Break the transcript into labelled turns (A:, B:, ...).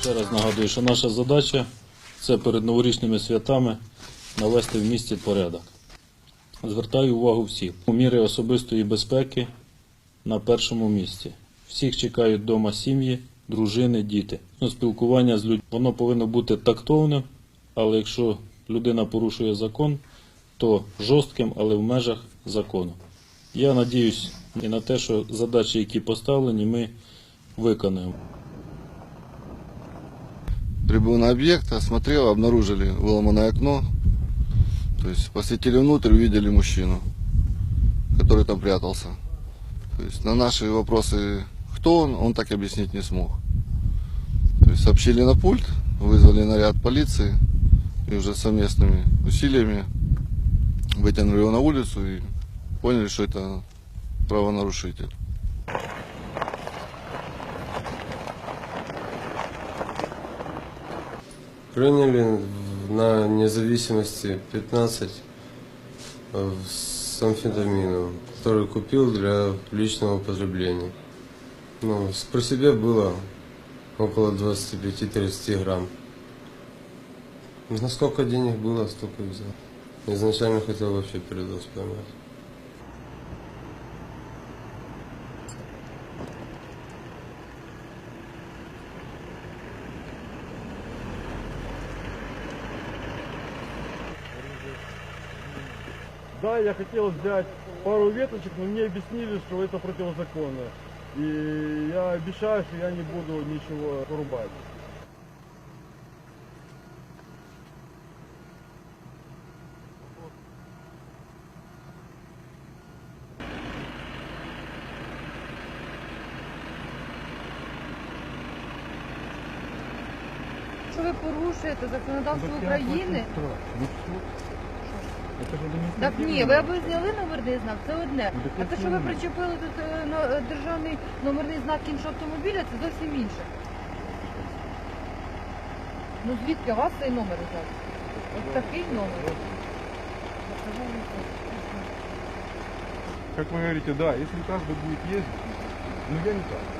A: Ще раз нагадую, що наша задача це перед новорічними святами навести в місті порядок. Звертаю увагу всіх. Міри особистої безпеки на першому місці. Всіх чекають вдома сім'ї, дружини, діти. Ну, спілкування з людьми воно повинно бути тактовним, але якщо людина порушує закон, то жорстким, але в межах закону. Я надіюсь і на те, що задачі, які поставлені, ми виконаємо.
B: Прибыл на объект, осмотрел, обнаружили выломанное окно. То есть посветили внутрь, увидели мужчину, который там прятался. То есть на наши вопросы, кто он, он так объяснить не смог. То есть сообщили на пульт, вызвали наряд полиции и уже совместными усилиями вытянули его на улицу и поняли, что это правонарушитель.
C: Приняли на независимости 15 э, с амфетамином, который купил для личного употребления. Ну, с- при себе было около 25-30 грамм. На сколько денег было, столько взял. Изначально хотел вообще передоз поймать.
D: Да, я хотел взять пару веточек, но мне объяснили, что это противозаконно. И я обещаю, что я не буду ничего порубать.
E: Що ви порушуєте законодавство України? Так ні, ви або зняли номерний знак, це одне. А те, що ви причепили тут е, е, державний номерний знак іншого автомобіля, це зовсім інше. Ну звідки у вас цей номер зараз? От такий номер.
D: Як ви говорите, так, якщо кожен буде їздити, ну я не так.